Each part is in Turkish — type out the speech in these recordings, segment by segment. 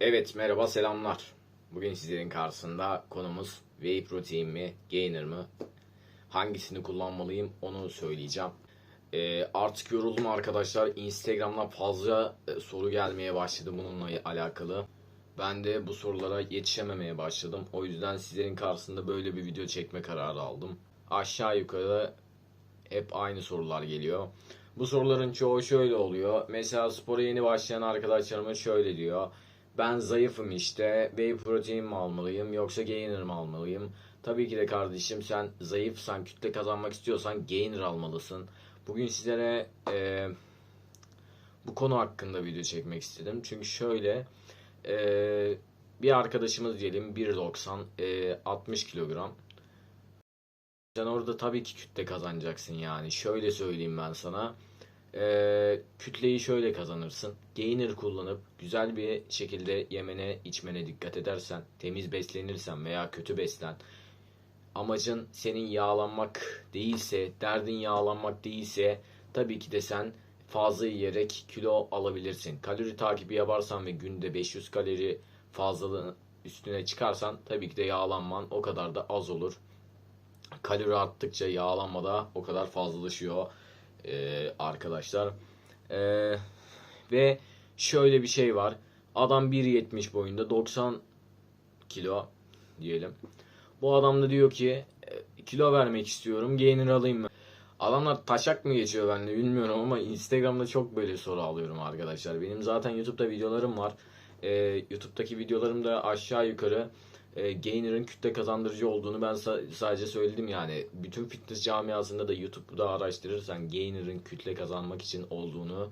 Evet merhaba selamlar. Bugün sizlerin karşısında konumuz whey protein mi, gainer mı? Hangisini kullanmalıyım onu söyleyeceğim. Ee, artık yoruldum arkadaşlar. Instagram'dan fazla e, soru gelmeye başladı bununla alakalı. Ben de bu sorulara yetişememeye başladım. O yüzden sizlerin karşısında böyle bir video çekme kararı aldım. Aşağı yukarı hep aynı sorular geliyor. Bu soruların çoğu şöyle oluyor. Mesela spora yeni başlayan arkadaşlarıma şöyle diyor. Ben zayıfım işte. Whey protein mi almalıyım yoksa gainer mi almalıyım? Tabii ki de kardeşim sen zayıfsan, kütle kazanmak istiyorsan gainer almalısın. Bugün sizlere e, bu konu hakkında video çekmek istedim. Çünkü şöyle e, bir arkadaşımız diyelim 1.90 e, 60 kilogram. Sen orada tabii ki kütle kazanacaksın yani. Şöyle söyleyeyim ben sana. Ee, kütleyi şöyle kazanırsın. Gainer kullanıp güzel bir şekilde yemene içmene dikkat edersen, temiz beslenirsen veya kötü beslen. Amacın senin yağlanmak değilse, derdin yağlanmak değilse tabii ki de sen fazla yiyerek kilo alabilirsin. Kalori takibi yaparsan ve günde 500 kalori fazlalığın üstüne çıkarsan tabii ki de yağlanman o kadar da az olur kalori arttıkça yağlanma da o kadar fazlalaşıyor ee, arkadaşlar. Ee, ve şöyle bir şey var. Adam 1.70 boyunda 90 kilo diyelim. Bu adam da diyor ki "E, kilo vermek istiyorum gainer alayım mı? Adamlar taşak mı geçiyor ben de bilmiyorum ama Instagram'da çok böyle soru alıyorum arkadaşlar. Benim zaten YouTube'da videolarım var. Ee, YouTube'daki videolarımda aşağı yukarı e, Gainer'ın kütle kazandırıcı olduğunu ben sa- sadece söyledim yani. Bütün fitness camiasında da YouTube'da araştırırsan Gainer'ın kütle kazanmak için olduğunu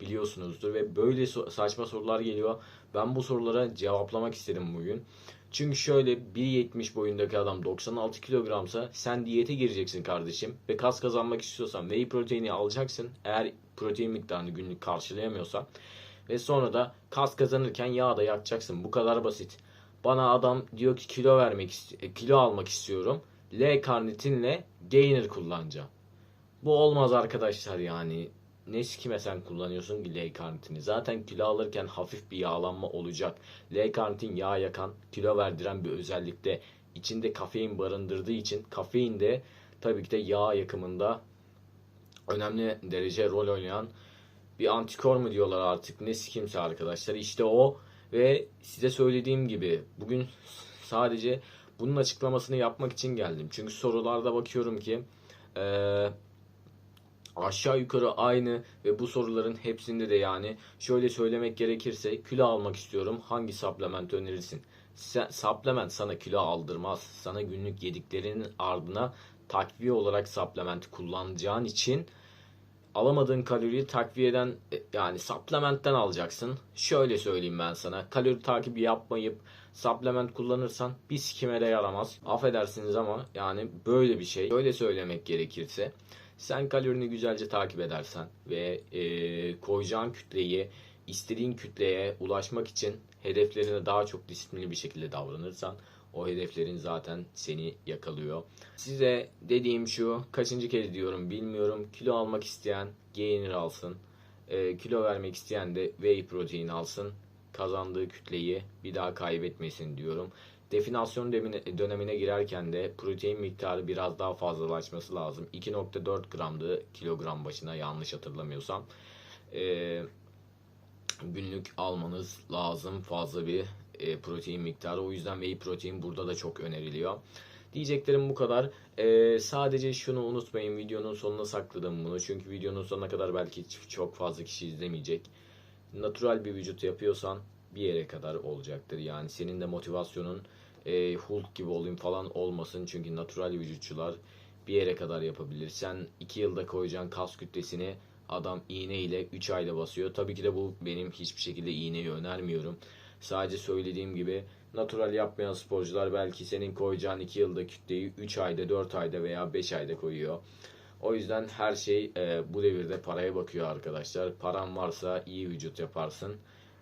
biliyorsunuzdur ve böyle so- saçma sorular geliyor. Ben bu sorulara cevaplamak istedim bugün. Çünkü şöyle 1.70 boyundaki adam 96 kilogramsa sen diyete gireceksin kardeşim ve kas kazanmak istiyorsan whey proteini alacaksın. Eğer protein miktarını günlük karşılayamıyorsan ve sonra da kas kazanırken yağ da yakacaksın. Bu kadar basit. Bana adam diyor ki kilo vermek kilo almak istiyorum. L karnitinle gainer kullanacağım. Bu olmaz arkadaşlar yani. Ne sikime sen kullanıyorsun ki L karnitini? Zaten kilo alırken hafif bir yağlanma olacak. L karnitin yağ yakan, kilo verdiren bir özellikte. içinde kafein barındırdığı için kafein de tabii ki de yağ yakımında önemli derece rol oynayan bir antikor mu diyorlar artık ne sikimse arkadaşlar. İşte o ve size söylediğim gibi bugün sadece bunun açıklamasını yapmak için geldim. Çünkü sorularda bakıyorum ki eee aşağı yukarı aynı ve bu soruların hepsinde de yani şöyle söylemek gerekirse kilo almak istiyorum hangi supplement önerirsin? Sen, supplement sana kilo aldırmaz. Sana günlük yediklerinin ardına takviye olarak supplement kullanacağın için alamadığın kaloriyi takviyeden e, yani supplementten alacaksın. Şöyle söyleyeyim ben sana. Kalori takibi yapmayıp supplement kullanırsan bir sikime de yaramaz. Affedersiniz ama yani böyle bir şey. Böyle söylemek gerekirse sen kalorini güzelce takip edersen ve e, koyacağın kütleyi istediğin kütleye ulaşmak için hedeflerine daha çok disiplinli bir şekilde davranırsan o hedeflerin zaten seni yakalıyor. Size dediğim şu kaçıncı kez diyorum bilmiyorum. Kilo almak isteyen gainer alsın. E, kilo vermek isteyen de whey protein alsın. Kazandığı kütleyi bir daha kaybetmesin diyorum. Definasyon dönemine, girerken de protein miktarı biraz daha fazlalaşması lazım. 2.4 gramdı kilogram başına yanlış hatırlamıyorsam. E, günlük almanız lazım fazla bir e, protein miktarı. O yüzden whey protein burada da çok öneriliyor. Diyeceklerim bu kadar. E, sadece şunu unutmayın videonun sonuna sakladım bunu. Çünkü videonun sonuna kadar belki çok fazla kişi izlemeyecek. Natural bir vücut yapıyorsan bir yere kadar olacaktır. Yani senin de motivasyonun e, Hulk gibi olayım falan olmasın. Çünkü natural vücutçular bir yere kadar yapabilir. Sen 2 yılda koyacağın kas kütlesini adam iğne ile 3 ayda basıyor. Tabii ki de bu benim hiçbir şekilde iğneyi önermiyorum. Sadece söylediğim gibi natural yapmayan sporcular belki senin koyacağın 2 yılda kütleyi 3 ayda, 4 ayda veya 5 ayda koyuyor. O yüzden her şey e, bu devirde paraya bakıyor arkadaşlar. Paran varsa iyi vücut yaparsın.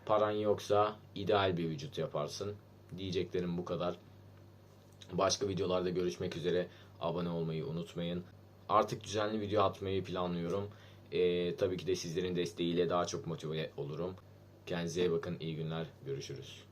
Paran yoksa ideal bir vücut yaparsın. Diyeceklerim bu kadar. Başka videolarda görüşmek üzere. Abone olmayı unutmayın. Artık düzenli video atmayı planlıyorum. E, tabii ki de sizlerin desteğiyle daha çok motive olurum. Kendinize iyi bakın. İyi günler. Görüşürüz.